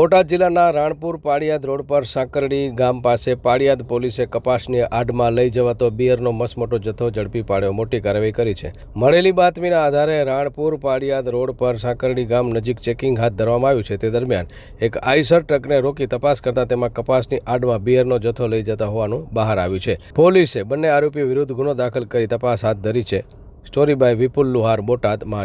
બોટાદ જિલ્લાના રાણપુર પાળિયાદ રોડ પર સાંકરડી ગામ પાસે પાળિયાદ પોલીસે કપાસની આડમાં લઈ જવાતો બિયરનો મસમોટો જથ્થો ઝડપી પાડ્યો. મોટી કાર્યવાહી કરી છે. મળેલી બાતમીના આધારે રાણપુર પાળિયાદ રોડ પર સાંકરડી ગામ નજીક ચેકિંગ હાથ ધરવામાં આવ્યું છે. તે દરમિયાન એક આઈસર ટ્રકને રોકી તપાસ કરતા તેમાં કપાસની આડમાં બિયરનો જથ્થો લઈ જતા હોવાનું બહાર આવ્યું છે. પોલીસે બંને આરોપીઓ વિરુદ્ધ ગુનો દાખલ કરી તપાસ હાથ ધરી છે. સ્ટોરી બાય વિપુલ લુહાર, બોટાદ મા